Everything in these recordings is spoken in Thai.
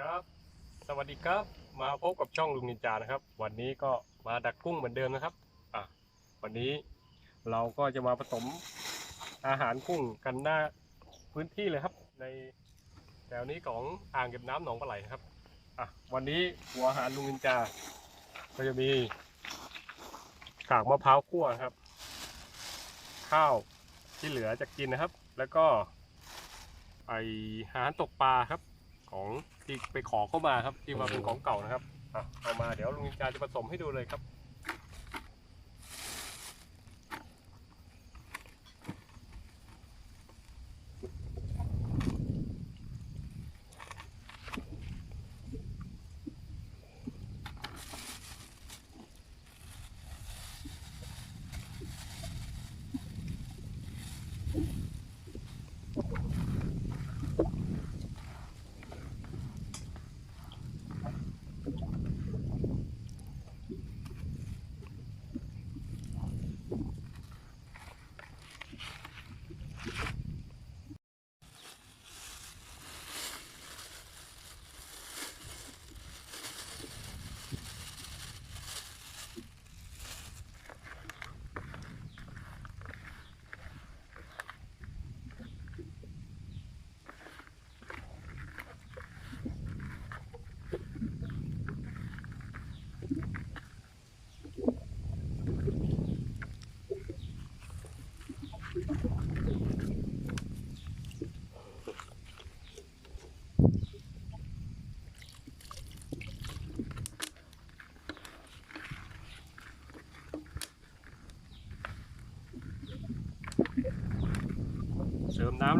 ครับ สวัสดีครับ มาพบกับช่องลุงนินจานะครับ วันนี้ก็มาดักกุ้งเหมือนเดิมนะครับ อะ วันนี้เราก็จะมาผสมอาหารกุ้งกันหน้าพื้นที่เลยครับ ในแถวนี้ของอ่างเก็บน้ำหนองปลาไหลนะครับ อะ วันนี้หัวอาหารลุงนินจา ก็จะมีกากมะพร้าวคั่วครับ ข้าวที่เหลือจะกินนะครับ แล้วก็ไออาหารตกปลาครับ ของที่ไปขอเข้ามาครับที่มาเป็นของเก่านะครับอะเอามาเดี๋ยวลุงนินจาจะผสมให้ดูเลยครับ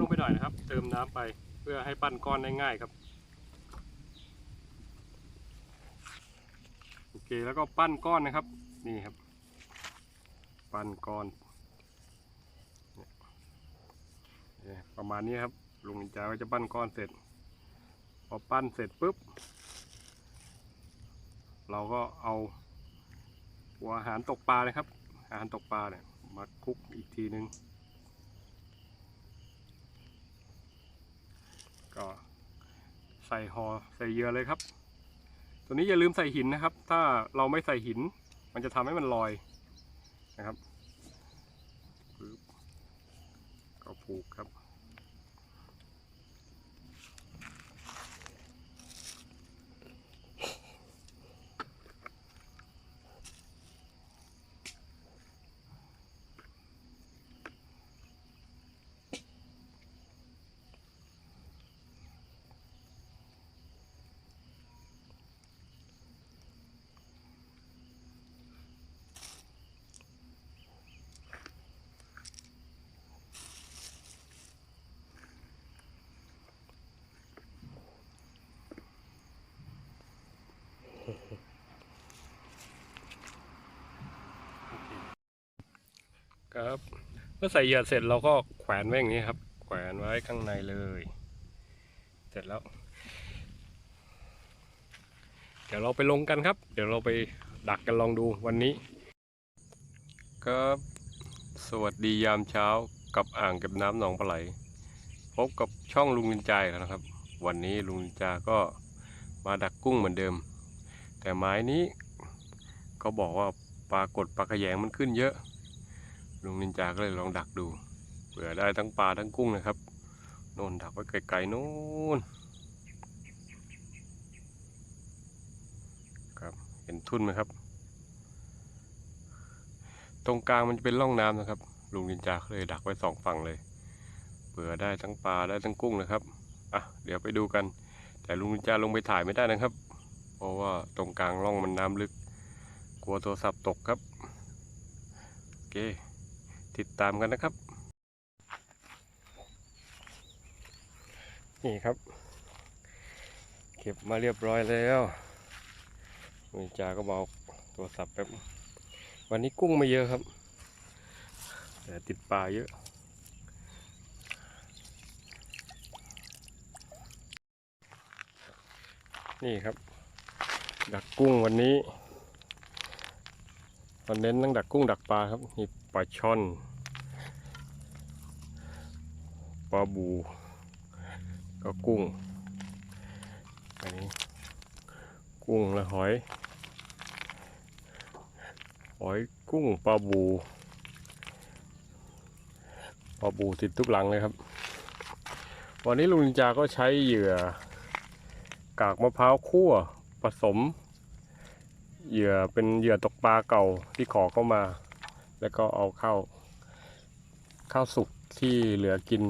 เติม น้ำลงไปหน่อยนะครับ เติมน้ำไปเพื่อให้ปั้นก้อนได้ง่ายครับโอเคแล้วก็ปั้นก้อนนะครับนี่ครับ ปั้นก้อนประมาณนี้ครับลุงนินจาก็จะปั้นก้อนเสร็จ พอปั้นเสร็จปุ๊บ เราก็เอาหัวอาหารตกปลาเลยครับ อาหารตกปลาเนี่ยมาคลุกอีกทีนึง ก็ใส่ห่อใส่เยื่อเลยครับ ตัวนี้อย่าลืมใส่หินนะครับ ถ้าเราไม่ใส่หิน มันจะทำให้มันลอยนะครับปึ๊บก็ผูกครับ ครับ เมื่อใส่เหยื่อเสร็จเราก็แขวนไว้อย่างนี้ครับ แขวนไว้ข้างในเลย เสร็จแล้ว เดี๋ยวเราไปลงกันครับ เดี๋ยวเราไปดักกันลองดูวันนี้ ครับ สวัสดียามเช้ากับอ่างเก็บน้ำหนองปลาไหล พบกับช่องลุงนินจาแล้วนะครับ วันนี้ลุงนินจาก็มาดักกุ้งเหมือนเดิม แต่ไม้นี้ก็บอกว่าปลากดปลากระแยงมันขึ้นเยอะ ลุงนินจาก็เลยลองดักดูเผื่อได้ทั้งปลาทั้งกุ้งนะครับโน่นดักไว้ไกลๆโน่นครับเห็นทุ่นไหมครับ ตรงกลางมันจะเป็นร่องน้ำนะครับ ลุงนินจาก็เลยดักไว้สองฝั่งเลยเผื่อได้ทั้งปลาได้ทั้งกุ้งนะครับอะเดี๋ยวไปดูกัน แต่ลุงนินจาลงไปถ่ายไม่ได้นะครับ เพราะว่าตรงกลางร่องมันน้ำลึก กลัวโทรศัพท์ตกครับโอเค ติดตามกันนะครับ นี่ครับ เก็บมาเรียบร้อยแล้วลุงจาก็บอกโทรศัพท์แป๊บวันนี้กุ้งไม่เยอะครับ แต่ติดปลาเยอะนี่ครับ ดักกุ้งวันนี้วันเน้นตั้งดักกุ้งดักปลาครับนี่ปลาช่อน ปลาบู ก็กุ้ง อันนี้ กุ้งและหอย หอยกุ้งปลาบู ปลาบูติดทุกหลังเลยครับ วันนี้ลุงนินจาก็ใช้เหยื่อ กากมะพร้าวคั่วผสม เหยื่อเป็นเหยื่อตกปลาเก่าที่ขอเข้ามา แล้วก็เอาข้าวข้าวสุกที่เหลือกิน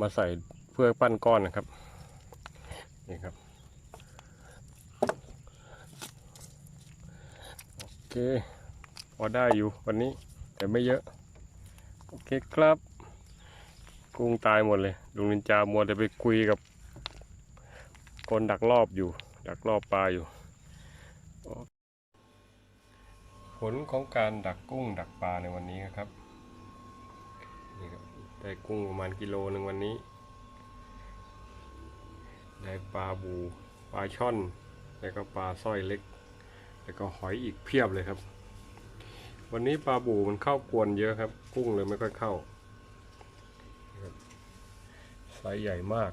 มาใส่เพื่อปั้นก้อนนะครับนี่ครับโอเคพอได้อยู่วันนี้แต่ไม่เยอะ โอเคครับ กุ้งตายหมดเลยลุงนินจามัวแต่ไปคุยกับ คนดักรอบอยู่ ดักรอบปลาอยู่ ผลของการดักกุ้งดักปลาในวันนี้นะครับนี่ครับ ได้กุ้งประมาณกิโลหนึ่งวันนี้ ได้ปลาบู ปลาช่อน แล้วก็ปลาสร้อยเล็ก แล้วก็หอยอีกเพียบเลยครับ วันนี้ปลาบูมันเข้ากวนเยอะครับ กุ้งเลยไม่ค่อยเข้าไซส์ใหญ่มาก